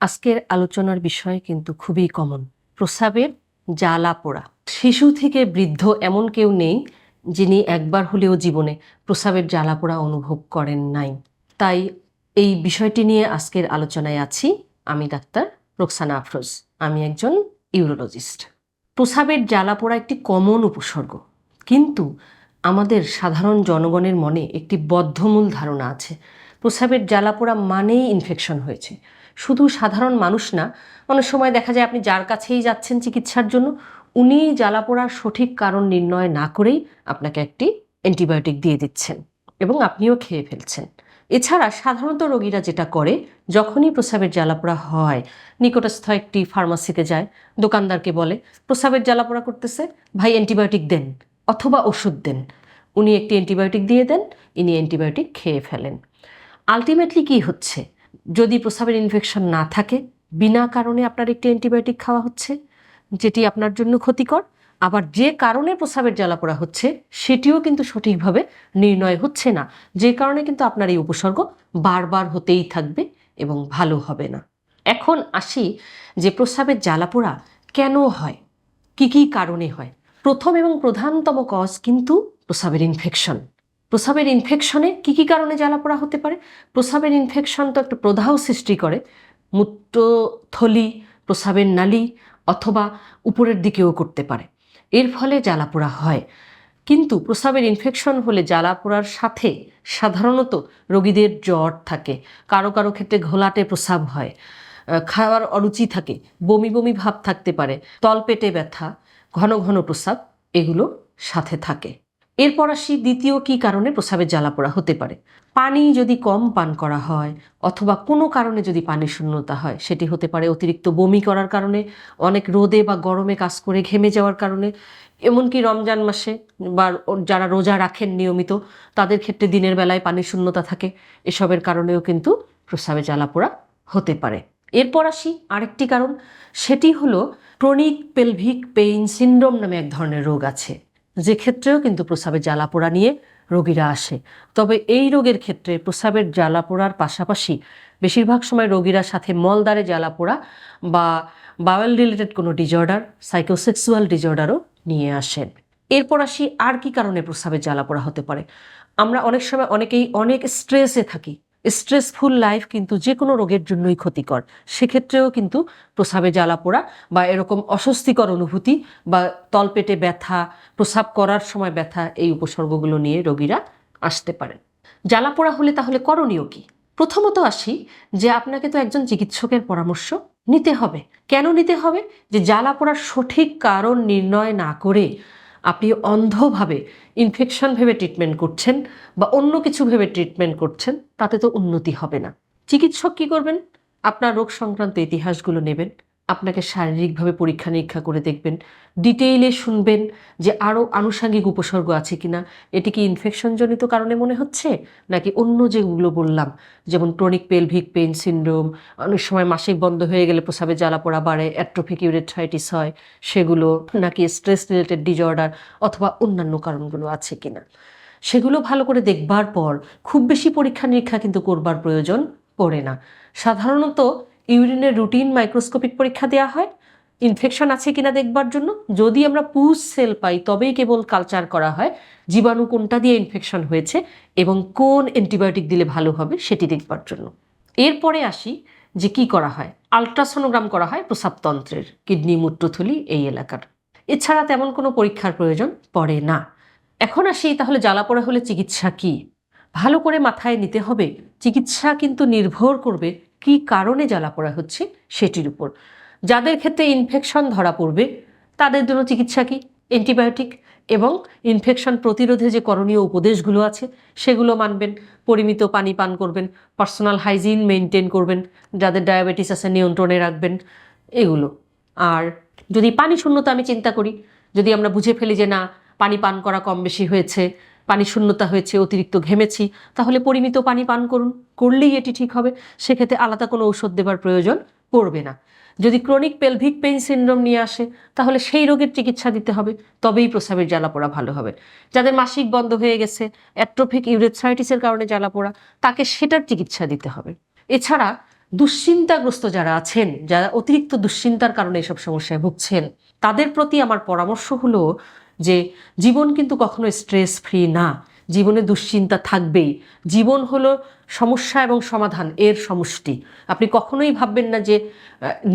আজকের আলোচনার বিষয় কিন্তু খুবই কমন প্রস্রাবের জ্বালা পোড়া। শিশু থেকে বৃদ্ধ এমন কেউ নেই যিনি একবার হলেও জীবনে প্রস্রাবের জ্বালা পোড়া অনুভব করেন নাই। তাই এই বিষয়টি নিয়ে আজকের আলোচনায় আছি। আমি ডাক্তার রোকসানা আফরোজ। আমি একজন ইউরোলজিস্ট। প্রস্রাবের জ্বালা পোড়া একটি কমন উপসর্গ। কিন্তু আমাদের সাধারণ জনগণের মনে একটি বদ্ধমূল ধারণা আছে। প্রস্রাবের জ্বালা পোড়া মানেই ইনফেকশন হয়েছে। শুধু সাধারণ মানুষ না, অনেক সময় দেখা যায় আপনি যার কাছেই যাচ্ছেন চিকিৎসার জন্য, উনি জ্বালা পোড়ার সঠিক কারণ নির্ণয় না করেই আপনাকে একটি অ্যান্টিবায়োটিক দিয়ে দিচ্ছেন এবং আপনিও খেয়ে ফেলছেন। এছাড়া সাধারণত রোগীরা যেটা করে, যখনই প্রস্রাবের জ্বালাপোড়া হয়, নিকটস্থ একটি ফার্মাসিতে যায়, দোকানদারকে বলে, প্রস্রাবের জ্বালাপোড়া করতেছে, ভাই অ্যান্টিবায়োটিক দেন অথবা ওষুধ দেন। উনি একটি অ্যান্টিবায়োটিক দিয়ে দেন, ইনি অ্যান্টিবায়োটিক খেয়ে ফেলেন। আলটিমেটলি কি হচ্ছে? যদি প্রস্রাবের ইনফেকশন না থাকে, বিনা কারণে আপনার একটি অ্যান্টিবায়োটিক খাওয়া হচ্ছে, যেটি আপনার জন্য ক্ষতিকর, আবার যে কারণে প্রস্রাবের জ্বালাপোড়া হচ্ছে, সেটিও কিন্তু সঠিকভাবে নির্ণয় হচ্ছে না। যে কারণে কিন্তু আপনার এই উপসর্গ বারবার হতেই থাকবে এবং ভালো হবে না। এখন আসি যে প্রস্রাবের জ্বালাপোড়া কেন হয়? কি কি কারণে হয়? প্রথম এবং প্রধানতম কজ কিন্তু প্রস্রাবের ইনফেকশন প্রস্রাবের ইনফেকশনে কি কি কারণে জ্বালা জ্বালাপোড়া হতে পারে? প্রস্রাবের ইনফেকশন তো একটা প্রদাহ সৃষ্টি করে। মূত্রথলি প্রস্রাবের নালী অথবা উপরের দিকেও করতে পারে। এর ফলে জ্বালাপোড়া হয়। কিন্তু প্রস্রাবের ইনফেকশন হলে জ্বালাপোড়ার সাথে সাধারণত রোগীদের জ্বর থাকে। কারও কারও ক্ষেত্রে ঘোলাটে প্রস্রাব হয়। খাওয়ার অরুচি থাকে। বমি বমি ভাব থাকতে পারে। তলপেটে ব্যথা, ঘন ঘন প্রস্রাব এগুলো সাথে থাকে। এরপর আসি দ্বিতীয় কি কারণে প্রস্রাবের জ্বালাপোড়া হতে পারে। পানি যদি কম পান করা হয় অথবা কোনো কারণে যদি পানি শূন্যতা হয়, সেটি হতে পারে অতিরিক্ত বমি করার কারণে, অনেক রোদে বা গরমে কাজ করে ঘেমে যাওয়ার কারণে। এমনকি রমজান মাসে বা যারা রোজা রাখেন নিয়মিত, তাদের ক্ষেত্রে দিনের বেলায় পানির শূন্যতা থাকে। এসবের কারণেও কিন্তু প্রস্রাবে জ্বালাপোড়া হতে পারে। এরপর আসি আরেকটি কারণ, সেটি হলো ক্রনিক পেলভিক পেইন সিন্ড্রোম নামে এক ধরনের রোগ আছে। যে ক্ষেত্রেও কিন্তু প্রস্রাবের জ্বালা পোড়া নিয়ে রোগীরা আসে। তবে এই রোগের ক্ষেত্রে প্রস্রাবের জ্বালা পোড়ার পাশাপাশি বেশিরভাগ সময় রোগীরা সাথে মলদারে জ্বালা পোড়া বা বাওয়েল রিলেটেড কোনো ডিজর্ডার সাইকোসেক্সুয়াল ডিজর্ডারও নিয়ে আসেন। এরপর আসি আর কি কারণে প্রস্রাবের জ্বালা পোড়া হতে পারে। আমরা অনেক সময় অনেকেই অনেক স্ট্রেসে থাকি। স্ট্রেসফুল লাইফ কিন্তু যে কোনো রোগের জন্যই ক্ষতিকর। সেক্ষেত্রেও কিন্তু প্রস্রাবে জ্বালাপোড়া বা এরকম অস্বস্তিকর অনুভূতি বা তলপেটে ব্যথা প্রস্রাব করার সময় ব্যথা এই উপসর্গগুলো নিয়ে রোগীরা আসতে পারেন। জ্বালাপোড়া হলে তাহলে করণীয় কি? প্রথমত আসি যে আপনাকে তো একজন চিকিৎসকের পরামর্শ নিতে হবে। কেন নিতে হবে? যে জ্বালাপোড়ার সঠিক কারণ নির্ণয় না করে আপনি অন্ধভাবে ইনফেকশন ভেবে ট্রিটমেন্ট করছেন বা অন্য কিছু ভেবে ট্রিটমেন্ট করছেন, তাতে তো উন্নতি হবে না। চিকিৎসক কি করবেন? আপনার রোগ সংক্রান্ত ইতিহাসগুলো নেবেন। আপনাকে শারীরিকভাবে পরীক্ষা নিরীক্ষা করে দেখবেন। ডিটেইলে শুনবেন যে আরও আনুষাঙ্গিক উপসর্গ আছে কিনা। এটি কি ইনফেকশনজনিত কারণে মনে হচ্ছে? নাকি অন্য যেগুলো বললাম, যেমন ক্রনিক পেলভিক পেইন সিন্ড্রোম অনেক সময় মাসিক বন্ধ হয়ে গেলে প্রসাবে জ্বালা পোড়া বাড়ে অ্যাট্রোফিক ইউরেথ্রাইটিস হয়, সেগুলো নাকি স্ট্রেস রিলেটেড ডিজর্ডার অথবা অন্যান্য কারণগুলো আছে কিনা। সেগুলো ভালো করে দেখবার পর খুব বেশি পরীক্ষা নিরীক্ষা কিন্তু করবার প্রয়োজন পড়ে না। সাধারণত ইউরিনের রুটিন মাইক্রোস্কোপিক পরীক্ষা দেওয়া হয়। ইনফেকশন আছে কিনা দেখবার জন্য। যদি আমরা পুস সেল পাই, তবেই কেবল কালচার করা হয়, জীবাণু কোনটা দিয়ে ইনফেকশন হয়েছে এবং কোন অ্যান্টিবায়োটিক দিলে ভালো হবে সেটি দেখবার জন্য। এরপরে আসি যে কি করা হয়। আলট্রাসোনোগ্রাম করা হয় প্রসাবতন্ত্রের কিডনি, মূত্রথলি এই এলাকার। এছাড়া তেমন কোনো পরীক্ষার প্রয়োজন পড়ে না। এখন আসি তাহলে জ্বালাপোড়া হলে চিকিৎসা কি? ভালো করে মাথায় নিতে হবে। চিকিৎসা কিন্তু নির্ভর করবে কি কারণে জ্বালাপোড়া হচ্ছে সেটির উপর। যাদের ক্ষেত্রে ইনফেকশন ধরা পড়বে, তাদের জন্য চিকিৎসা কি? অ্যান্টিবায়োটিক এবং ইনফেকশন প্রতিরোধে যে করণীয় উপদেশগুলো আছে, সেগুলো মানবেন, পরিমিত পানি পান করবেন পার্সোনাল হাইজিন মেনটেন করবেন, যাদের ডায়াবেটিস আছে নিয়ন্ত্রণে রাখবেন, এগুলো। আর যদি পানি শূন্যতা আমি চিন্তা করি, যদি আমরা বুঝে ফেলি যে না, পানি পান করা কম বেশি হয়েছে পানি শূন্যতা হয়েছে, অতিরিক্ত ঘেমেছি, তাহলে পরিমিত পানি পান করুন। করলেই এটি ঠিক হবে। সেক্ষেত্রে আলাদা কোনো ঔষধ দেবার প্রয়োজন পড়বে না। যদি ক্রনিক পেলভিক পেইন সিনড্রোম নিয়ে আসে, তাহলে সেই রোগের চিকিৎসা দিতে হবে। তবেই প্রস্রাবের জ্বালাপোড়া ভালো হবে। যাদের মাসিক বন্ধ হয়ে গেছে, অ্যাট্রোফিক ইউরেথ্রাইটিসের কারণে জ্বালাপোড়া, তাকে সেটার চিকিৎসা দিতে হবে। এছাড়া দুশ্চিন্তাগ্রস্ত যারা আছেন, যারা অতিরিক্ত দুশ্চিন্তার কারণে এসব সমস্যায় ভুগছেন, তাদের প্রতি আমার পরামর্শ হলো যে জীবন কিন্তু কখনো স্ট্রেস ফ্রি না। জীবনে দুশ্চিন্তা থাকবেই। জীবন হলো সমস্যা এবং সমাধান, এর সমষ্টি। আপনি কখনোই ভাববেন না যে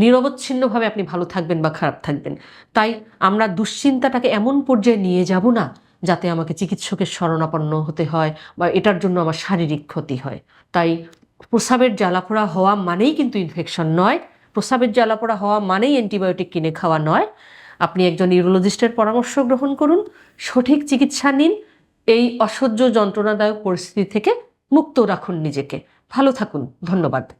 নিরবচ্ছিন্নভাবে আপনি ভালো থাকবেন বা খারাপ থাকবেন। তাই আমরা দুশ্চিন্তাটাকে এমন পর্যায়ে নিয়ে যাব না, যাতে আমাকে চিকিৎসকের শরণাপন্ন হতে হয় বা এটার জন্য আমার শারীরিক ক্ষতি হয়। তাই প্রস্রাবের জ্বালাপোড়া হওয়া মানেই কিন্তু ইনফেকশন নয়। প্রস্রাবের জ্বালাপোড়া হওয়া মানেই অ্যান্টিবায়োটিক কিনে খাওয়া নয়। আপনি একজন ইউরোলজিস্টের পরামর্শ গ্রহণ করুন, সঠিক চিকিৎসা নিন, এই অসহ্য যন্ত্রণাদায়ক পরিস্থিতি থেকে মুক্ত রাখুন নিজেকে। ভালো থাকুন, ধন্যবাদ।